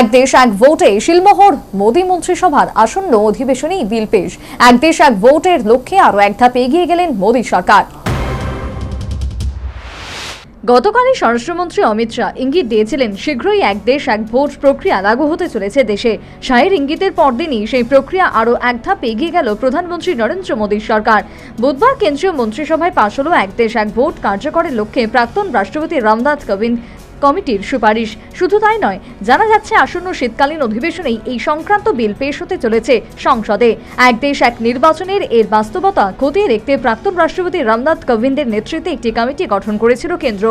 এক দেশ এক ভোটে শিলমোহর, মোদী মন্ত্রিসভার আসন্ন অধিবেশনেই বিল পেশ। এক দেশ এক ভোটের লক্ষ্যে আরও এক ধাপ এগিয়ে গেলেন মোদী সরকার। গতকালই স্বরাষ্ট্রমন্ত্রী অমিত শাহ ইঙ্গিত দিয়েছিলেন, শীঘ্রই এক দেশ এক ভোট প্রক্রিয়া লাগু হতে চলেছে দেশে। শাহের ইঙ্গিতের পরদিনই সেই প্রক্রিয়া আরও এক ধাপ এগিয়ে গেল প্রধানমন্ত্রী নরেন্দ্র মোদীর সরকার। বুধবার কেন্দ্রীয় মন্ত্রিসভায় পাশ হল এক দেশ এক ভোট কার্যকরের লক্ষ্যে প্রাক্তন রাষ্ট্রপতি রামনাথ কোবিন্দ কমিটির সুপারিশ। শুধু তাই নয়, জানা যাচ্ছে আসন্ন শীতকালীন অধিবেশনেই এই সংক্রান্ত বিল পেশ হতে চলেছে সংসদে। এক দেশ, এক নির্বাচনের এর বাস্তবতা খতিয়ে দেখতে প্রাক্তন রাষ্ট্রপতি রামনাথ কোবিন্দের নেতৃত্বে একটি কমিটি গঠন করেছিল কেন্দ্র।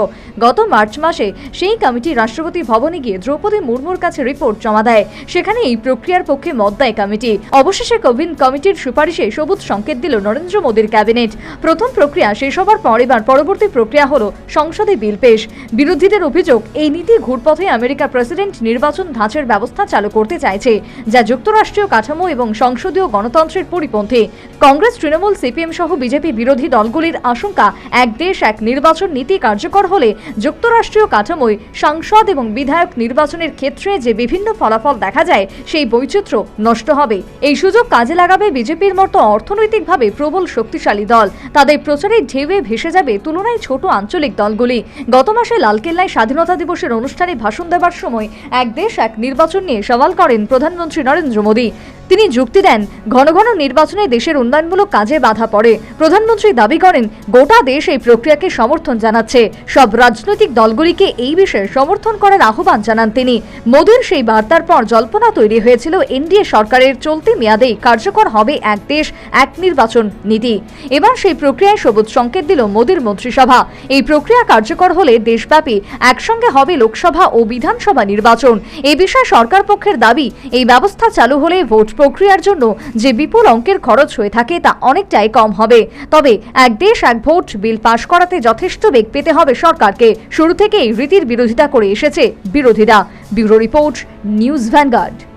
গত মার্চ মাসে সেই কমিটি রাষ্ট্রপতি ভবনে গিয়ে দ্রৌপদী মুর্মুর কাছে রিপোর্ট জমা দেয়। সেখানে এই প্রক্রিয়ার পক্ষে মত দেয় কমিটি। অবশেষে কোবিন্দ কমিটির সুপারিশে সবুজ সংকেত দিল নরেন্দ্র মোদীর ক্যাবিনেট। প্রথম প্রক্রিয়া শেষ হবার পর এবার পরবর্তী প্রক্রিয়া হল সংসদে বিল পেশ। বিরোধীদের অভিযোগ এই নীতি ঘুরপথে আমেরিকার প্রেসিডেন্ট নির্বাচন ধাঁচের ব্যবস্থা চালু করতে চাইছে, যা যুক্তরাষ্ট্রীয় কাঠামো এবং সংসদীয় গণতন্ত্রের পরিপন্থী। কংগ্রেস, তৃণমূল, সিপিএম সহ বিজেপি বিরোধী দলগুলির আশঙ্কা, এক দেশ, এক নির্বাচন নীতি কার্যকর হলে যুক্তরাষ্ট্রীয় কাঠামোয় সাংসদ এবং বিধায়ক নির্বাচনের ক্ষেত্রে যে বিভিন্ন ফলাফল দেখা যায়, সেই বৈচিত্র্য নষ্ট হবে। এই সুযোগ কাজে লাগাবে বিজেপির মতো অর্থনৈতিকভাবে প্রবল শক্তিশালী দল। তাদের প্রচারের ঢেউয়ে ভেসে যাবে তুলনায় ছোট আঞ্চলিক দলগুলি। গত মাসে লালকেল্লায় স্বাধীনতা দিবসের অনুষ্ঠানে ভাষণ দেবার সময় এক দেশ, এক নির্বাচন নিয়ে সওয়াল করেন প্রধানমন্ত্রী নরেন্দ্র মোদী। তিনি যুক্তি দেন, ঘন ঘন নির্বাচনে দেশের উন্নয়নমূলক কাজে বাধা পড়ে। প্রধানমন্ত্রী দাবি করেন, গোটা দেশ এই প্রক্রিয়াকে সমর্থন জানাচ্ছে। সব রাজনৈতিক দলগুলিকে এই বিষয়ে সমর্থন করার আহ্বান জানান তিনি। মোদীর সেই বার্তার পর জল্পনা তৈরি হয়েছিল, এনডিএ সরকারের চলতি মেয়াদেই কার্যকর হবে এক দেশ, এক নির্বাচন নীতি। এবার সেই প্রক্রিয়ায় সবুজ সংকেত দিল মোদীর মন্ত্রিসভা। এই প্রক্রিয়া কার্যকর হলে দেশব্যাপী একসঙ্গে হবে লোকসভা ও বিধানসভা নির্বাচন। এ বিষয়ে সরকার পক্ষের দাবি, এই ব্যবস্থা চালু হলে ভোট প্রক্রিয়ার জন্য যে বিপুল অঙ্কের খরচ হয়ে থাকে তা অনেকটাই কম হবে। তবে এক দেশ এক ভোট বিল পাশ করাতে যথেষ্ট বেগ পেতে হবে সরকারকে। শুরু থেকেই রীতির বিরোধিতা করে এসেছে বিরোধীরা। Bureau report, news Vanguard.